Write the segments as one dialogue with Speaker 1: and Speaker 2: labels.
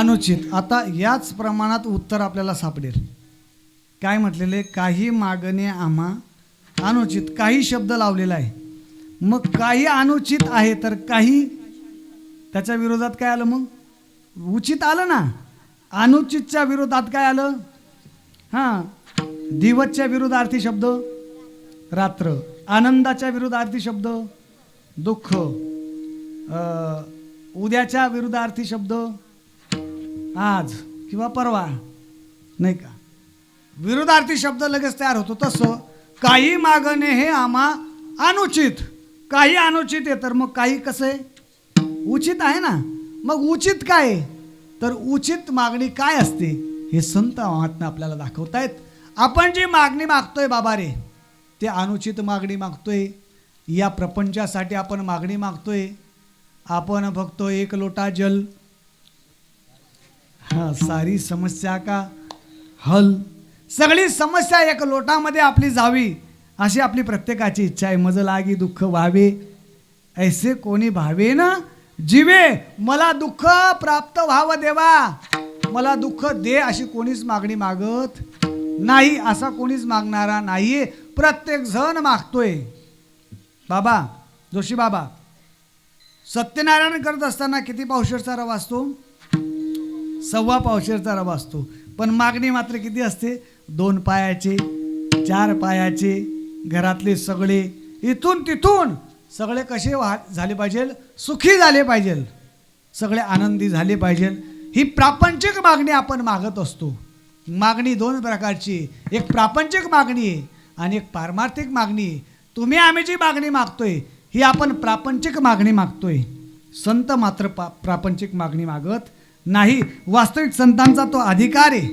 Speaker 1: अनुचित. आता याच प्रमाणात उत्तर आपल्याला सापडेल. काय म्हटलेले? काही मागणे आम्हा अनुचित. काही शब्द लावलेला आहे. मग काही अनुचित आहे तर काही? त्याच्या विरोधात काय आलं मग? उचित आलं ना. अनुचितच्या विरोधात काय आलं? हां. दिवसच्या विरोधार्थी शब्द रात्र. आनंदाच्या विरोधार्थी शब्द दुःख. उद्याच्या विरुद्धार्थी शब्द आज किंवा परवा नाही का? विरोधार्थी शब्द लगेच तयार होतो. तसं काही मागणे हे आम्हा अनुचित. काही अनुचित आहे तर मग काही कसं आहे? उचित आहे ना? मग उचित काय आहे? तर उचित मागणी काय असते? हे संत महात्मा आपल्याला दाखवतायत. आपण जी मागणी मागतोय बाबा रे ते अनुचित मागणी मागतोय. या प्रपंचासाठी आपण मागणी मागतोय. आपण बघतो एक लोटा जल. हा सारी समस्या का? हल. सगळी समस्या एक लोटामध्ये आपली जावी अशी आपली प्रत्येकाची इच्छा आहे. मज लागी दुःख व्हावे. ऐसे कोणी भावे ना? जीवे मला दुःख प्राप्त व्हावं देवा. मला दुःख दे अशी कोणीच मागणी मागत नाही असा कोणीच मागणारा नाहीये. प्रत्येक जण मागतोय. बाबा जोशी बाबा सत्यनारायण करत असताना किती पावशेरचा रवा असतो सव्वा पावशेरचा रवा असतो. पण मागणी मात्र किती असते? दोन पायाचे चार पायाचे घरातले सगळे इथून तिथून सगळे कसे वा झाले पाहिजे? सुखी झाले पाहिजे. सगळे आनंदी झाले पाहिजे. ही प्रापंचिक मागणी आपण मागत असतो. मागणी दोन प्रकारची एक प्रापंचिक मागणी आहे आणि एक पारमार्थिक मागणी आहे. तुम्ही आम्ही जी मागणी मागतोय ही आपण प्रापंचिक मागणी मागतोय. संत मात्र पा प्रापंचिक मागणी मागत नाही वास्तविक संतांचा तो अधिकार आहे.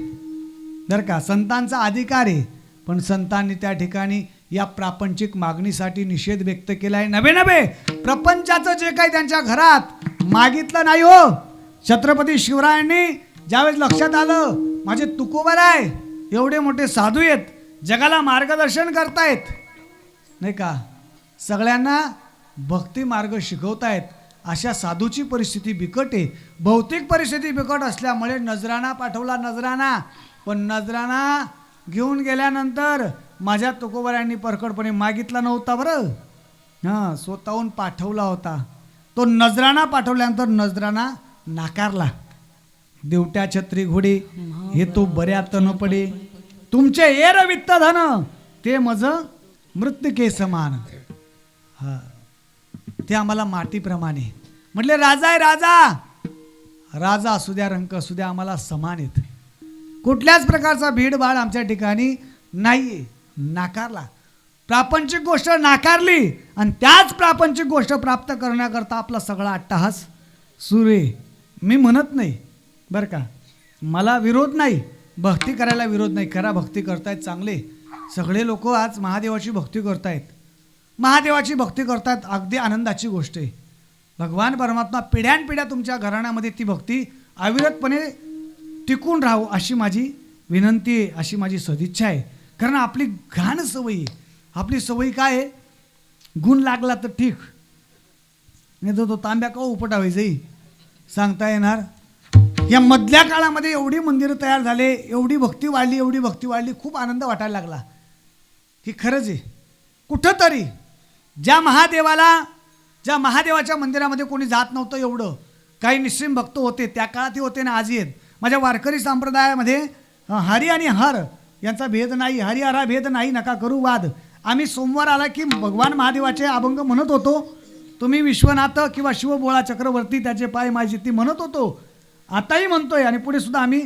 Speaker 1: बरं का? संतांचा अधिकार आहे. पण संतांनी त्या ठिकाणी या प्रापंचिक मागणीसाठी निषेध व्यक्त केला आहे नवे नवे प्रपंचाचं जे काही त्यांच्या घरात मागितलं नाही हो. छत्रपती शिवरायांनी ज्यावेळेस लक्षात आलं माझे तुकोबर आहे एवढे मोठे साधू आहेत जगाला मार्गदर्शन करतायत. नाही का? सगळ्यांना भक्ती मार्ग शिकवतायत. अशा साधूची परिस्थिती बिकट आहे. भौतिक परिस्थिती बिकट असल्यामुळे नजराणा पाठवला नजराणा. पण नजराणा घेऊन गेल्यानंतर माझ्या तुकोबऱ्यांनी परकडपणे मागितला नव्हता बरं. हां स्वतःहून पाठवला होता. तो नजराणा पाठवल्यानंतर नजराणा नाकारला. देवट्या छत्री घोडे हे तो बऱ्यात न पडे. तुमचे एर वित्त धन ते मज मृत्युके समान. हा. ते आम्हाला मातीप्रमाणे. म्हटले राजा आहे राजा! राजा असू द्या रंक असू द्या आम्हाला समान आहेत. कुठल्याच प्रकारचा भीडभाड आमच्या ठिकाणी नाही नाकारला. प्रापंचिक गोष्ट नाकारली आणि त्याच प्रापंचिक गोष्ट प्राप्त करण्याकरता आपला सगळा अट्टहास सुरू आहे. मी म्हणत नाही बरं का. मला विरोध नाही भक्ती करायला विरोध नाही. करा भक्ती करतायत चांगले. सगळे लोक आज महादेवाची भक्ती करतायत. महादेवाची भक्ती करतात अगदी आनंदाची गोष्ट आहे. भगवान परमात्मा पिढ्यानपिढ्या तुमच्या घराण्यामध्ये ती भक्ती अविरतपणे टिकून राहू अशी माझी विनंती आहे अशी माझी सदिच्छा आहे. कारण आपली घाण सवयी आहे. आपली सवयी काय आहे? गुण लागला तर ठीक. नाही तर तो तांब्या का उपटावे जाई सांगता येणार? या मधल्या काळामध्ये एवढी मंदिरं तयार झाले एवढी भक्ती वाढली एवढी भक्ती वाढली खूप आनंद वाटायला लागला. ही खरंच आहे. कुठंतरी ज्या महादेवाला ज्या महादेवाच्या मंदिरामध्ये कोणी जात नव्हतं एवढं काही निश्चिम भक्त होते त्या काळातही होते ना आज येत माझ्या वारकरी संप्रदायामध्ये हरी आणि हर यांचा भेद नाही हरी हरा भेद नाही नका करू वाद. आम्ही सोमवार आला की भगवान महादेवाचे अभंग म्हणत होतो. तुम्ही विश्वनाथ किंवा शिवबोळा चक्रवर्ती त्याचे पाय माझी ती म्हणत होतो. आताही म्हणतोय आणि पुढे सुद्धा आम्ही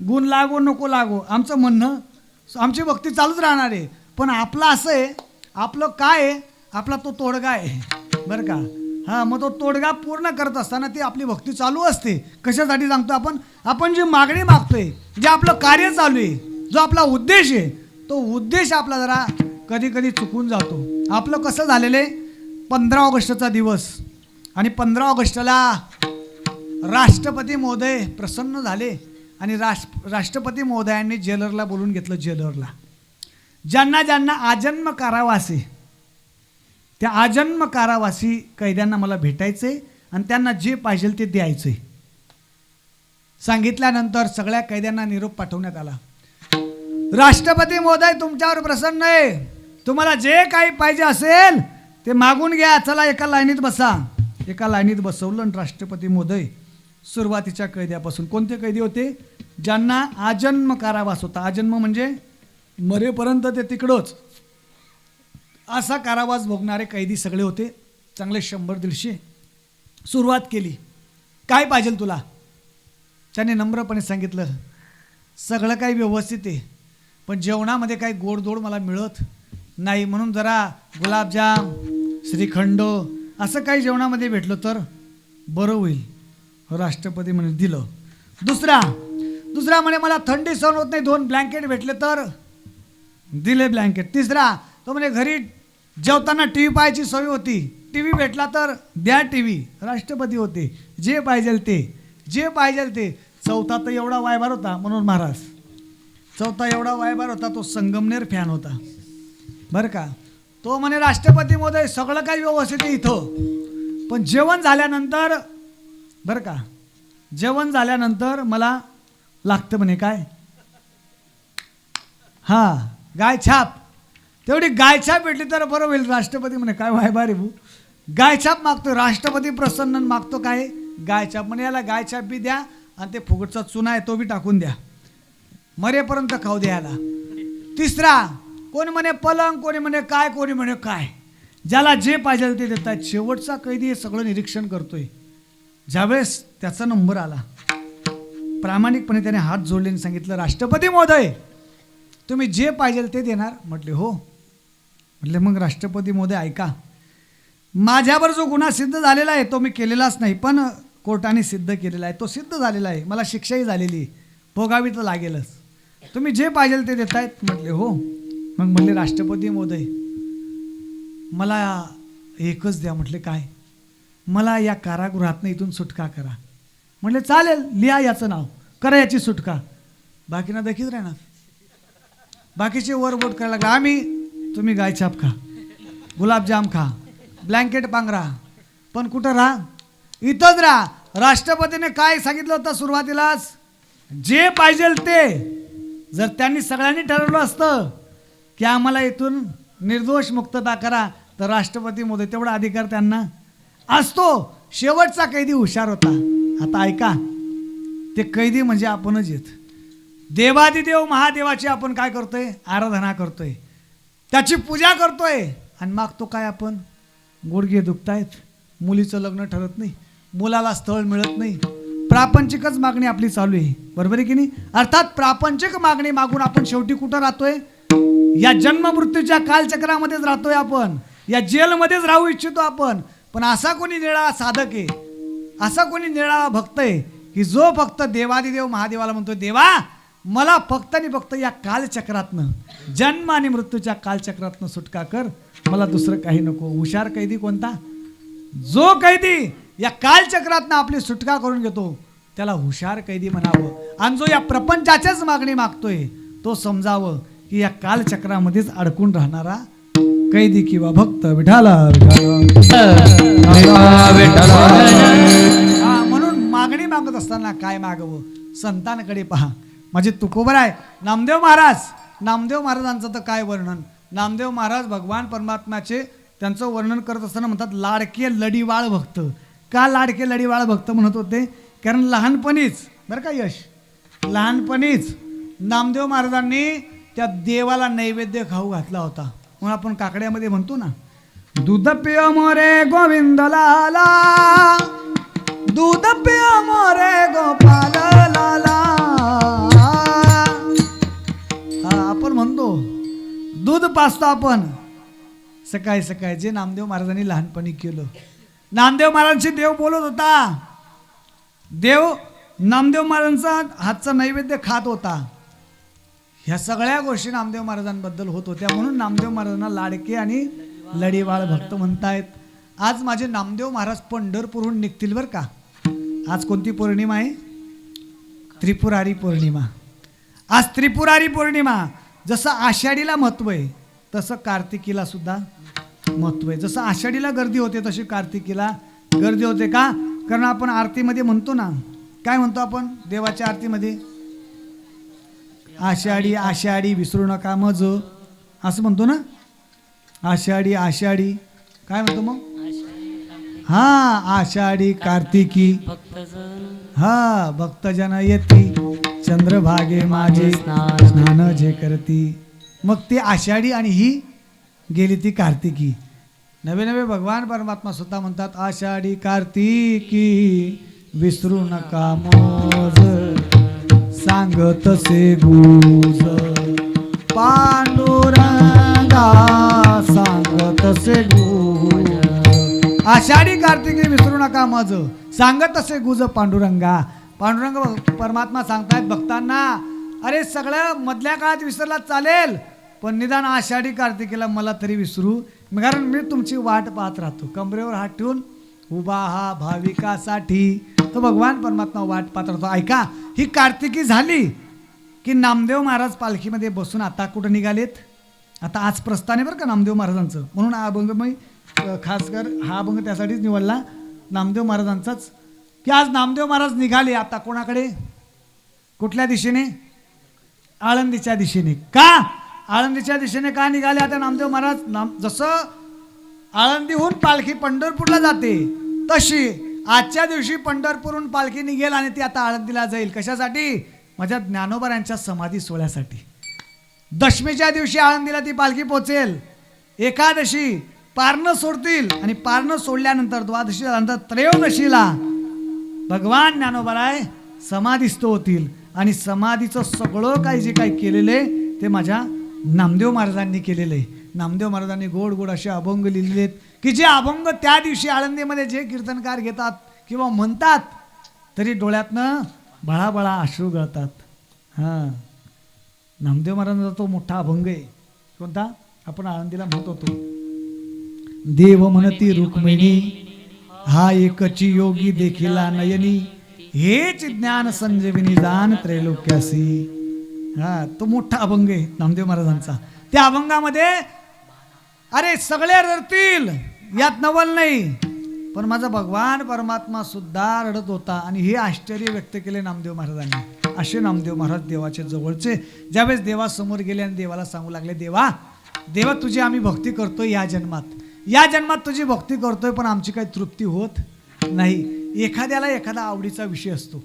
Speaker 1: गुण लागो नको लागो आमचं म्हणणं आमची भक्ती चालूच राहणार आहे. पण आपलं असं आहे आपलं काय आहे आपला तो तोडगा आहे. बरं का? हां मग तो तोडगा पूर्ण करत असताना ती आपली भक्ती चालू असते. कशासाठी सांगतो आपण? आपण जी मागणी मागतोय जे आपलं कार्य चालू आहे जो आपला उद्देश आहे तो उद्देश आपला जरा कधी कधी चुकून जातो. आपलं कसं झालेलं आहे? पंधरा ऑगस्टचा दिवस. आणि पंधरा ऑगस्टला राष्ट्रपती महोदय प्रसन्न झाले आणि राष्ट्र राष्ट्रपती महोदयांनी जेलरला बोलून घेतलं जेलरला. ज्यांना ज्यांना आजन्म कारावासे त्या आजन्म कारावासी कैद्यांना मला भेटायचंय आणि त्यांना जे पाहिजे ते द्यायचंय. सांगितल्यानंतर सगळ्या कैद्यांना निरोप पाठवण्यात आला. राष्ट्रपती महोदय तुमच्यावर प्रसन्न आहे. तुम्हाला जे काही पाहिजे असेल ते मागून घ्या. चला एका लाईनीत बसा. एका लाईनीत बसवलं आणि राष्ट्रपती मोदय सुरुवातीच्या कैद्यापासून. कोणते कैदी होते? ज्यांना आजन्म कारावास होता. आजन्म म्हणजे मरेपर्यंत ते तिकडंच. असा कारावास भोगणारे कैदी सगळे होते. चांगले शंभर दीडशे सुरुवात केली. काय पाहिजे तुला? त्याने नम्रपणे सांगितलं सगळं काही व्यवस्थित आहे पण जेवणामध्ये काही गोडधोड मला मिळत नाही म्हणून जरा गुलाबजाम श्रीखंड असं काही जेवणामध्ये भेटलं तर बरं होईल राष्ट्रपती म्हणे दिलं. दुसरा दुसरा म्हणे मला थंडी सहन होत नाही दोन ब्लँकेट भेटले तर दिले ब्लँकेट. तिसरा तो म्हणे घरी जेवताना टी व्ही पाहायची सवय होती. टी व्ही भेटला तर द्या टी व्ही राष्ट्रपती होते. जे पाहिजे ते. जे पाहिजे ते. चौथा तर एवढा वायभार होता म्हणून महाराज. चौथा एवढा वायभार होता तो संगमनेर फॅन होता. बरं का? तो म्हणे राष्ट्रपती सगळं काही व्यवस्थित इथं. पण जेवण झाल्यानंतर बरं का? जेवण झाल्यानंतर मला लागतं म्हणे काय? हां गाय छाप. तेवढी गायछाप भेटली तर बरं होईल. राष्ट्रपती म्हणे काय व्हाय बारे भू? गायछाप मागतो. राष्ट्रपती प्रसन्न मागतो काय? गायछाप म्हणे याला गायछाप बी द्या आणि ते फुगटचा चुना आहे तो बी टाकून द्या. मरेपर्यंत खाऊ द्या याला. तिसरा कोणी म्हणे पलंग कोणी म्हणे काय कोणी म्हणे काय? ज्याला जे पाहिजे ते देतात. शेवटचा कैदी हे सगळं निरीक्षण करतोय. ज्यावेळेस त्याचा नंबर आला प्रामाणिकपणे त्याने हात जोडले आणि सांगितलं राष्ट्रपती महोदय तुम्ही जे पाहिजे ते देणार. म्हटले हो. म्हटले मग राष्ट्रपती मोदी ऐका. माझ्यावर जो गुन्हा सिद्ध झालेला आहे तो मी केलेलाच नाही पण कोर्टाने सिद्ध केलेला आहे तो सिद्ध झालेला आहे. मला शिक्षाही झालेली आहे. भोगावी तर लागेलच. तुम्ही जे पाहिजे ते देतायत. म्हटले हो. मग म्हणले राष्ट्रपती मोदय मला एकच द्या. म्हटले काय? मला या कारागृहातनं इथून सुटका करा. म्हटले चालेल लिहा याचं नाव. करा याची सुटका. बाकीना देखील राहणार. बाकीचे वरबोट करायला लागला. आम्ही तुम्ही गायछाप खा गुलाबजाम खा ब्लँकेट पांघरा. पण कुठं राहा? इथंच राहा. राष्ट्रपतीने काय सांगितलं होतं सुरुवातीलाच? जे पाहिजे ते. जर त्यांनी सगळ्यांनी ठरवलं असतं की आम्हाला इथून निर्दोष मुक्तता करा तर राष्ट्रपती मोदी तेवढा अधिकार त्यांना असतो. शेवटचा कैदी हुशार होता. आता ऐका ते कैदी म्हणजे आपणच येत देवादिदेव महादेवाची आपण काय करतोय? आराधना करतोय. त्याची पूजा करतोय. आणि मागतो काय आपण? गुडघे दुखतायत. मुलीचं लग्न ठरत नाही. मुलाला स्थळ मिळत नाही. प्रापंचिकच मागणी आपली चालू आहे. बरोबर आहे की नाही? अर्थात प्रापंचिक मागणी मागून आपण शेवटी कुठं राहतोय? या जन्म मृत्यूच्या कालचक्रामध्येच राहतोय आपण. या जेलमध्येच राहू इच्छितो आपण. पण असा कोणी निळा साधक आहे असा कोणी निळा भक्त आहे की जो फक्त देवादिदेव महादेवाला म्हणतो देवा मला फक्त आणि फक्त या कालचक्रातनं जन्म आणि मृत्यूच्या कालचक्रातनं सुटका कर. मला दुसरं काही नको. हुशार कैदी कोणता? जो कैदी या कालचक्रातनं आपली सुटका करून घेतो त्याला हुशार कैदी म्हणावं. आणि जो या प्रपंचाच्याच मागणी मागतोय तो समजावं की या कालचक्रामध्येच अडकून राहणारा कैदी किंवा भक्त विठाला हा म्हणून मागणी मागत असताना काय मागवं? संतांकडे पहा. माझे तुकोबर आहे. नामदेव महाराज. नामदेव महाराजांचं तर काय वर्णन? नामदेव महाराज भगवान परमात्म्याचे त्यांचं वर्णन करत असताना म्हणतात लाडके लढीवाळ भक्त. का लाडके लढीवाळ भक्त म्हणत होते? कारण लहानपणीच बरं का यश? लहानपणीच नामदेव महाराजांनी त्या देवाला नैवेद्य खाऊ घातला होता. म्हणून आपण काकड्यामध्ये म्हणतो ना दूध पिय मोरे गोविंद लाला दूध पिय मोरे गोपाल लाला पाचतो आपण. सकाळी सकाळी जे नामदेव महाराजांनी लहानपणी केलं. नामदेव महाराजांशी देव बोलत होता. देव नामदेव महाराजांचा हातचा नैवेद्य खात होता. ह्या सगळ्या गोष्टी नामदेव महाराजांबद्दल होत होत्या. म्हणून नामदेव महाराजांना लाडके आणि लढीवाळ भक्त म्हणतायत. आज माझे नामदेव महाराज पंढरपूरहून निघतील बरं का? आज कोणती पौर्णिमा आहे? त्रिपुरारी पौर्णिमा. आज त्रिपुरारी पौर्णिमा. जसं आषाढीला महत्त्व आहे तसं कार्तिकीला सुद्धा महत्त्व आहे. जसं आषाढीला गर्दी होते तशी कार्तिकीला गर्दी होते का? कारण आपण आरतीमध्ये म्हणतो ना काय म्हणतो आपण? देवाच्या आरतीमध्ये? आषाढी आषाढी विसरू नका मज. असं म्हणतो ना? आषाढी आषाढी. काय म्हणतो मग? हा आषाढी कार्तिकी. हा भक्तजन येती. चंद्रभागे माझे
Speaker 2: स्नान
Speaker 1: स्नान जे करती. मग ते आषाढी आणि ही गेली ती कार्तिकी. नवे नवे भगवान परमात्मा स्वतः म्हणतात आषाढी कार्तिकी विसरू नका मोज सांगत से गुज पांडुरंगा सांगत से गुज आषाढी कार्तिकी विसरू नका मज सांगत असे गुज पांडुरंगा. पांडुरंग परमात्मा सांगतायत भक्तांना अरे सगळं मधल्या काळात विसरला चालेल पण निदान आषाढी कार्तिकीला मला तरी विसरू. कारण मी तुमची वाट पाहत राहतो. कमरेवर हात ठेवून उभा हा भाविकासाठी. तो भगवान परमात्मा वाट पाहत राहतो. ऐका ही कार्तिकी झाली की नामदेव महाराज पालखीमध्ये बसून आता कुठं निघालेत? आता आज प्रस्थाने बरं का नामदेव महाराजांचं. म्हणून हा अभंग मी खासकर हा अभंग त्यासाठीच निवडला. नामदेव महाराजांचाच. की आज नामदेव महाराज निघाले आता कोणाकडे? कुठल्या दिशेने? आळंदीच्या दिशेने. का? आळंदीच्या दिशेने का निघाले आता नामदेव महाराज? नाम जसं आळंदीहून पालखी पंढरपूरला जाते तशी आजच्या दिवशी पंढरपूरहून पालखी निघेल आणि ती आता आळंदीला जाईल. कशासाठी? माझ्या ज्ञानोबा यांच्या समाधी सोहळ्यासाठी. दशमीच्या दिवशी आळंदीला ती पालखी पोचेल एकादशी पारणं सोडतील आणि पारणं सोडल्यानंतर द्वादशी नंतर त्रयोदशीला भगवान ज्ञानोबराय समाधीस्थ होतील. आणि समाधीचं सगळं काही जे काही केलेलं आहे ते माझ्या नामदेव महाराजांनी केलेलं. आहे नामदेव महाराजांनी गोड गोड असे अभंग लिहिलेले आहेत की जे अभंग त्या दिवशी आळंदीमध्ये जे कीर्तनकार घेतात किंवा म्हणतात तरी डोळ्यातनं बळाबळा अश्रू गळतात. हां. नामदेव महाराजांचा तो मोठा अभंग आहे. कोणता? आपण आळंदीला म्हणत होतो देव म्हणती रुक्मिणी हा एकची योगी देखिला नयनी हेच ज्ञान संजीविनी दान त्रैलोक्यासी. हा तो मोठा अभंग आहे नामदेव महाराजांचा. त्या अभंगामध्ये अरे सगळे रडतील यात नवल नाही. पण माझा भगवान परमात्मा सुद्धा रडत होता आणि हे आश्चर्य व्यक्त केले नामदेव महाराजांनी. असे नामदेव महाराज देवाचे जवळचे ज्यावेळेस देवासमोर गेले आणि देवाला सांगू लागले देवा देवा तुझी आम्ही भक्ती करतोय या जन्मात. या जन्मात तुझी भक्ती करतोय पण आमची काही तृप्ती होत नाही. एखाद्याला एखादा आवडीचा विषय असतो.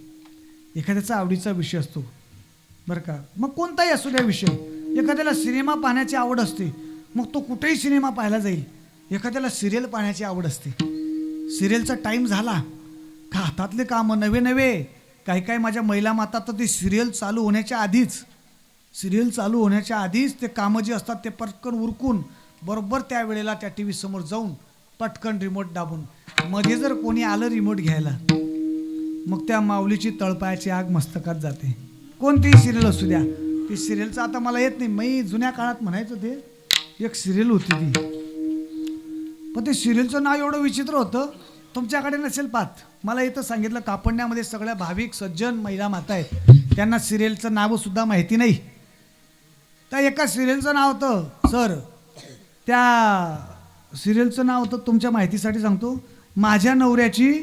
Speaker 1: एखाद्याचा आवडीचा विषय असतो. बरं का? मग कोणताही असू द्या विषय. एखाद्याला सिनेमा पाहण्याची आवड असते मग तो कुठेही सिनेमा पाहायला जाईल. एखाद्याला सिरियल पाहण्याची आवड असते. सिरियलचा टाईम झाला का हातातले कामं नवे नवे. काही काही माझ्या महिला माता तर ते सिरियल चालू होण्याच्या आधीच. सिरियल चालू होण्याच्या आधीच ते कामं जे असतात ते पटकन उरकून बरोबर त्या वेळेला त्या टी व्ही समोर जाऊन पटकन रिमोट दाबून. मध्ये जर कोणी आलं रिमोट घ्यायला मग त्या माऊलीची तळपायाची आग मस्तकात जाते. कोणतीही सिरियल असू द्या. ती सिरियलचं आता मला येत नाही. मी जुन्या काळात म्हणायचं ते एक सिरियल होती ती. पण ते सिरियलचं नाव एवढं विचित्र होतं तुमच्याकडे नसेल पाहत. मला इथं सांगितलं कापडण्यामध्ये सगळ्या भाविक सज्जन महिला माता आहेत. त्यांना सिरियलचं नावसुद्धा माहिती नाही. त्या एका सिरियलचं नाव होतं सर. त्या सिरियलचं नाव होतं तुमच्या माहितीसाठी सांगतो. माझ्या नवऱ्याची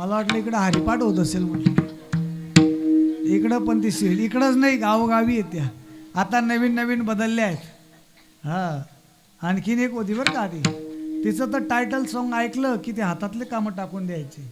Speaker 1: मला वाटलं इकडं हरिपाठ होत असेल म्हटलं इकडं पण ती सिरियल इकडंच नाही गावोगावी येत्या आता नवीन नवीन बदलल्या आहेत. हां आणखीन एक होती बरं का आधी. तिचं तर टायटल सॉन्ग ऐकलं की ते हातातले कामं टाकून द्यायचे.